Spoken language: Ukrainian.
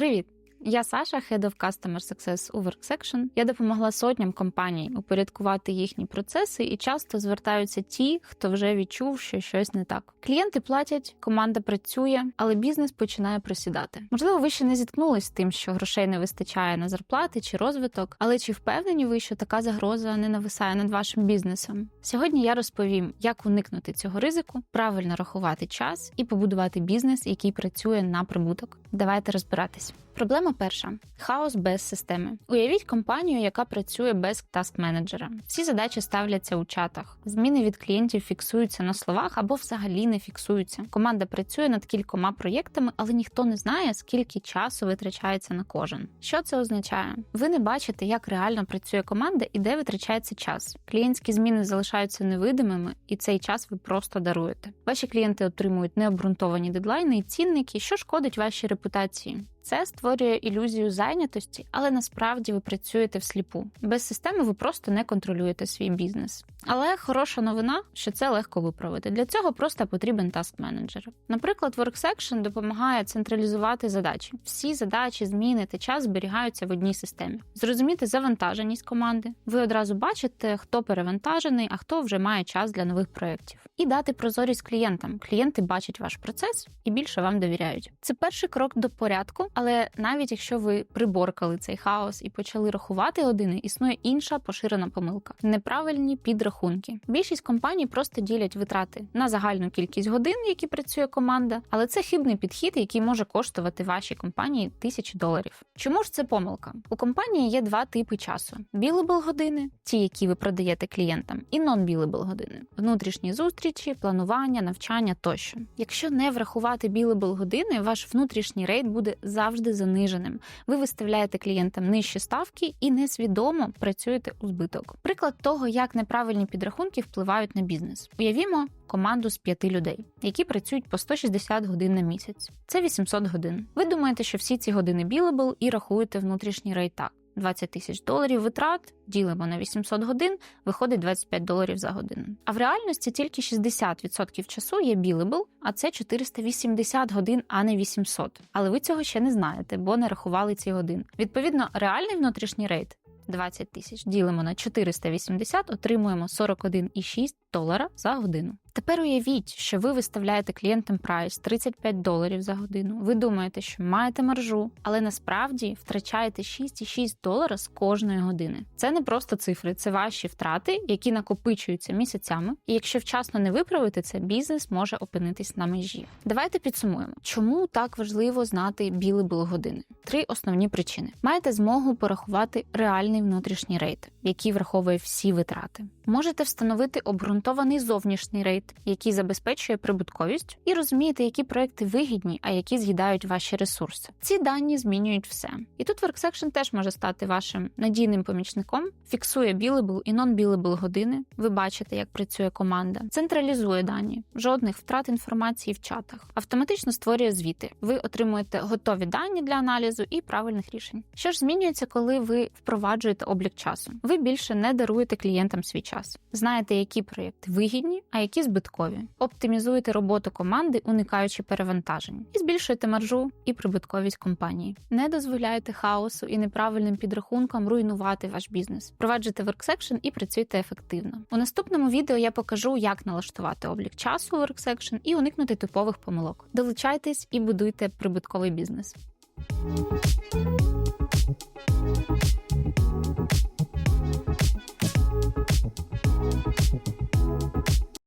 Привіт! Я Саша, Head of Customer Success у WorkSection. Я допомогла сотням компаній упорядкувати їхні процеси, і часто звертаються ті, хто вже відчув, що щось не так. Клієнти платять, команда працює, але бізнес починає просідати. Можливо, ви ще не зіткнулись з тим, що грошей не вистачає на зарплати чи розвиток, але чи впевнені ви, що така загроза не нависає над вашим бізнесом? Сьогодні я розповім, як уникнути цього ризику, правильно рахувати час і побудувати бізнес, який працює на прибуток. Давайте розбиратись. Проблема перша хаос без системи. Уявіть компанію, яка працює без таск-менеджера. Всі задачі ставляться у чатах. Зміни від клієнтів фіксуються на словах або взагалі не фіксуються. Команда працює над кількома проєктами, але ніхто не знає, скільки часу витрачається на кожен. Що це означає? Ви не бачите, як реально працює команда і де витрачається час. Клієнтські зміни залишаються невидимими, і цей час ви просто даруєте. Ваші клієнти отримують необґрунтовані дедлайни і цінники, що шкодить вашій репутації. Це створює ілюзію зайнятості, але насправді ви працюєте всліпу. Без системи ви просто не контролюєте свій бізнес. Але хороша новина, що це легко виправити. Для цього просто потрібен таск-менеджер. Наприклад, WorkSection допомагає централізувати задачі. Всі задачі, зміни та час зберігаються в одній системі. Зрозуміти завантаженість команди. Ви одразу бачите, хто перевантажений, а хто вже має час для нових проєктів. І дати прозорість клієнтам. Клієнти бачать ваш процес і більше вам довіряють. Це перший крок до порядку. Але навіть якщо ви приборкали цей хаос і почали рахувати години, існує інша поширена помилка неправильні підрахунки. Більшість компаній просто ділять витрати на загальну кількість годин, які працює команда, але це хибний підхід, який може коштувати вашій компанії тисячі доларів. Чому ж це помилка? У компанії є два типи часу: billable години, ті, які ви продаєте клієнтам, і non-billable години, внутрішні зустрічі, планування, навчання тощо. Якщо не врахувати billable години, ваш внутрішній рейд буде завжди заниженим. Ви виставляєте клієнтам нижчі ставки і несвідомо працюєте у збиток. Приклад того, як неправильні підрахунки впливають на бізнес. Уявімо команду з п'яти людей, які працюють по 160 годин на місяць. Це 800 годин. Ви думаєте, що всі ці години білебл і рахуєте внутрішній рейд так. 20 тисяч доларів витрат ділимо на 800 годин, виходить 25 доларів за годину. А в реальності тільки 60% часу є billable, а це 480 годин, а не 800. Але ви цього ще не знаєте, бо не рахували ці години. Відповідно, реальний внутрішній рейд 20 тисяч ділимо на 480, отримуємо 41,6 долара за годину. Тепер уявіть, що ви виставляєте клієнтам прайс 35 доларів за годину. Ви думаєте, що маєте маржу, але насправді втрачаєте 6,6 долара з кожної години. Це не просто цифри, це ваші втрати, які накопичуються місяцями. І якщо вчасно не виправити це, бізнес може опинитись на межі. Давайте підсумуємо, чому так важливо знати billable години. Три основні причини: маєте змогу порахувати реальний внутрішній рейд, який враховує всі витрати. Можете встановити обґрунтований зовнішній рейд, який забезпечує прибутковість, і розумієте, які проекти вигідні, а які з'їдають ваші ресурси. Ці дані змінюють все. І тут WorkSection теж може стати вашим надійним помічником, фіксує billable і non-billable години. Ви бачите, як працює команда, централізує дані, жодних втрат інформації в чатах, автоматично створює звіти. Ви отримуєте готові дані для аналізу і правильних рішень. Що ж змінюється, коли ви впроваджуєте облік часу? Ви більше не даруєте клієнтам свій час. Знаєте, які проєкти вигідні, а які збиткові. Оптимізуєте роботу команди, уникаючи перевантажень, і збільшуєте маржу і прибутковість компанії. Не дозволяйте хаосу і неправильним підрахункам руйнувати ваш бізнес. Впроваджуйте WorkSection і працюйте ефективно. У наступному відео я покажу, як налаштувати облік часу у WorkSection і уникнути типових помилок. Долучайтесь і будуйте прибутковий бізнес.